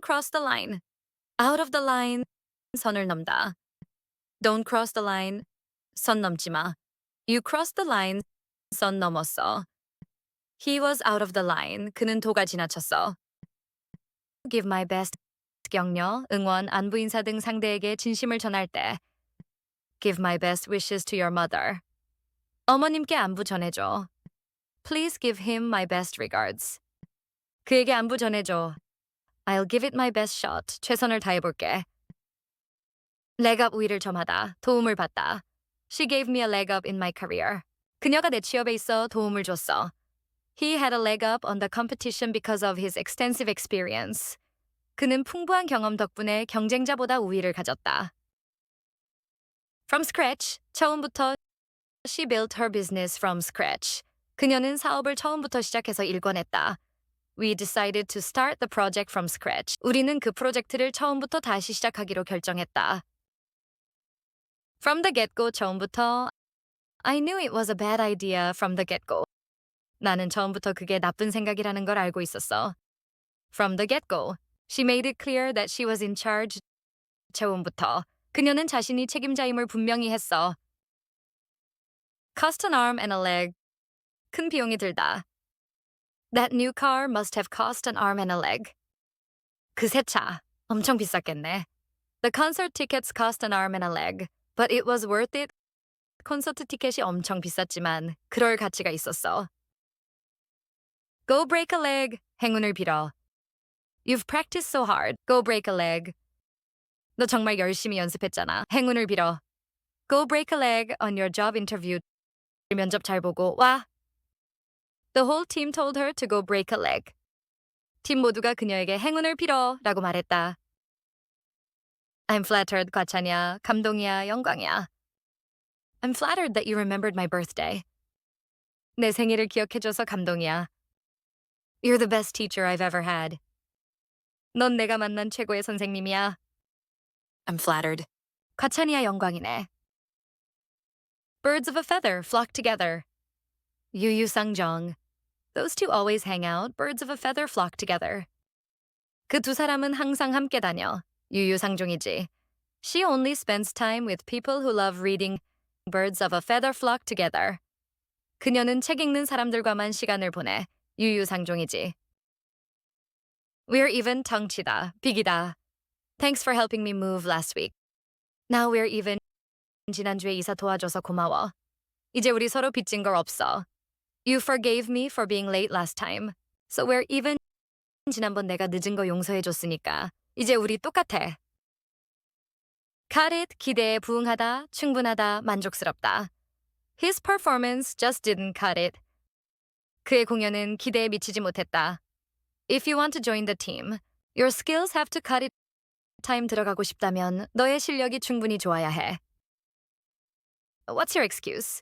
cross the line. Out of the line. 선을 넘다. Don't cross the line. 선 넘지 마. You crossed the line. 선 넘었어. He was out of the line. 그는 도가 지나쳤어. Give my best. 격려, 응원, 안부 인사 등 상대에게 진심을 전할 때. Give my best wishes to your mother. 어머님께 안부 전해줘. Please give him my best regards. 그에게 안부 전해줘. I'll give it my best shot. 최선을 다해볼게. leg up 위를 점하다. 도움을 받다. She gave me a leg up in my career. 그녀가 내 취업에 있어 도움을 줬어. He had a leg up on the competition because of his extensive experience. 그는 풍부한 경험 덕분에 경쟁자보다 우위를 가졌다. From scratch, 처음부터 She built her business from scratch. 그녀는 사업을 처음부터 시작해서 일궈냈다. We decided to start the project from scratch. 우리는 그 프로젝트를 처음부터 다시 시작하기로 결정했다. From the get-go 처음부터 I knew it was a bad idea from the get-go. 나는 처음부터 그게 나쁜 생각이라는 걸 알고 있었어. From the get-go, she made it clear that she was in charge. 처음부터 그녀는 자신이 책임자임을 분명히 했어. Cost an arm and a leg. 큰 비용이 들다. That new car must have cost an arm and a leg. 그 새 차 엄청 비쌌겠네. The concert tickets cost an arm and a leg, but it was worth it. 콘서트 티켓이 엄청 비쌌지만 그럴 가치가 있었어. Go break a leg. 행운을 빌어. You've practiced so hard. Go break a leg. 너 정말 열심히 연습했잖아. 행운을 빌어. Go break a leg on your job interview. 면접 잘 보고 와. The whole team told her to go break a leg. 팀 모두가 그녀에게 행운을 빌어 라고 말했다. I'm flattered, 과찬이야. 감동이야, 영광이야. I'm flattered that you remembered my birthday. 내 생일을 기억해줘서 감동이야. You're the best teacher I've ever had. 넌 내가 만난 최고의 선생님이야. I'm flattered. 과찬이야 영광이네. Birds of a feather flock together. 유유상정. Those two always hang out. Birds of a feather flock together. 그 두 사람은 항상 함께 다녀. 유유상종이지. She only spends time with people who love reading. Birds of a feather flock together. 그녀는 책 읽는 사람들과만 시간을 보내. 유유상종이지. We're even tongue-치다, 비기다. Thanks for helping me move last week. Now we're even. 지난주에 이사 도와줘서 고마워. 이제 우리 서로 빚진 걸 없어. You forgave me for being late last time. So we're even. 지난번 내가 늦은 거 용서해줬으니까. 이제 우리 똑같아. It, 기대에 부응하다, 충분하다, 만족스럽다. His performance just didn't cut it. 그의 공연은 기대에 미치지 못했다. If you want to join the team, your skills have to cut it. 타임 들어가고 싶다면 너의 실력이 충분히 좋아야 해. What's your excuse?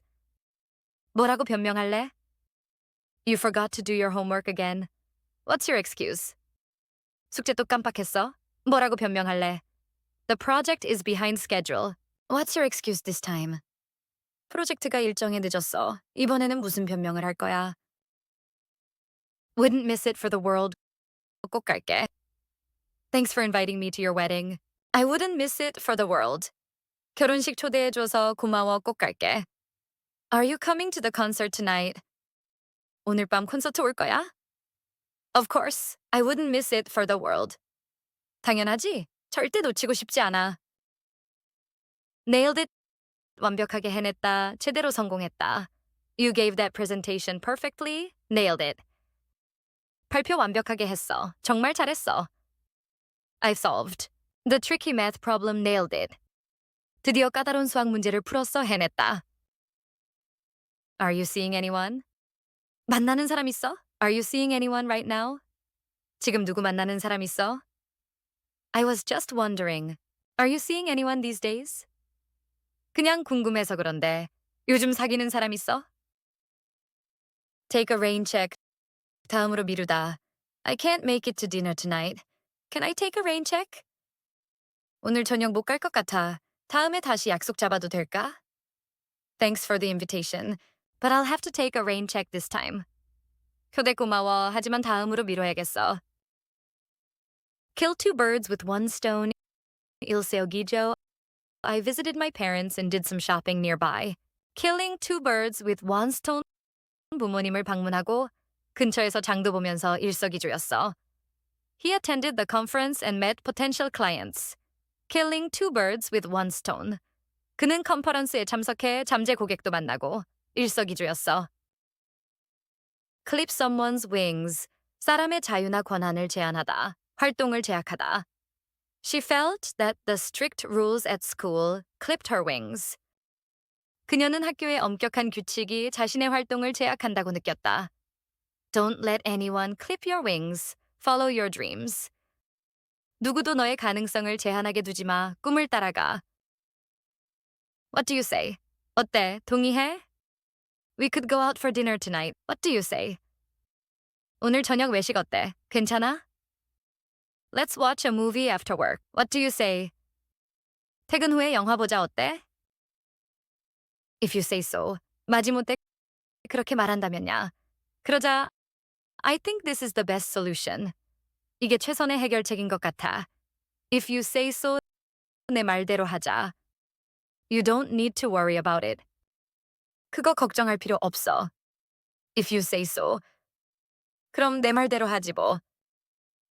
뭐라고 변명할래? You forgot to do your homework again. What's your excuse? 숙제 또 깜빡했어? 뭐라고 변명할래? The project is behind schedule. What's your excuse this time? 프로젝트가 일정에 늦었어. 이번에는 무슨 변명을 할 거야? Wouldn't miss it for the world. 꼭 갈게. Thanks for inviting me to your wedding. I wouldn't miss it for the world. 결혼식 초대해줘서 고마워 꼭 갈게. Are you coming to the concert tonight? 오늘 밤 콘서트 올 거야? Of course. I wouldn't miss it for the world. 당연하지. 절대 놓치고 싶지 않아. Nailed it. 완벽하게 해냈다. 제대로 성공했다. You gave that presentation perfectly. Nailed it. 발표 완벽하게 했어. 정말 잘했어. I've solved. The tricky math problem nailed it. 드디어 까다로운 수학 문제를 풀었어 해냈다. Are you seeing anyone? 만나는 사람 있어? Are you seeing anyone right now? 지금 누구 만나는 사람 있어? I was just wondering. Are you seeing anyone these days? 그냥 궁금해서 그런데 요즘 사귀는 사람 있어? Take a rain check. 다음으로 미루다. I can't make it to dinner tonight. Can I take a rain check? 오늘 저녁 못 갈 것 같아. 다음에 다시 약속 잡아도 될까? Thanks for the invitation, but I'll have to take a rain check this time. 초대 고마워. 하지만 다음으로 미뤄야겠어. Kill two birds with one stone. 일세어기죠. I visited my parents and did some shopping nearby. Killing two birds with one stone. 부모님을 방문하고 근처에서 장도 보면서 일석이조였어. He attended the conference and met potential clients. Killing two birds with one stone. 그는 컨퍼런스에 참석해 잠재 고객도 만나고 일석이조였어. Clip someone's wings. 사람의 자유나 권한을 제한하다. 활동을 제약하다. She felt that the strict rules at school clipped her wings. 그녀는 학교의 엄격한 규칙이 자신의 활동을 제약한다고 느꼈다. Don't let anyone clip your wings. Follow your dreams. 누구도 너의 가능성을 제한하게 두지 마. 꿈을 따라가. What do you say? 어때? 동의해? We could go out for dinner tonight. What do you say? 오늘 저녁 외식 어때? 괜찮아? Let's watch a movie after work. What do you say? 퇴근 후에 영화 보자 어때? If you say so. 마지못해 그렇게 말한다면야. 그러자 I think this is the best solution. 이게 최선의 해결책인 것 같아. If you say so, 내 말대로 하자. You don't need to worry about it. 그거 걱정할 필요 없어. If you say so. 그럼 내 말대로 하지 뭐.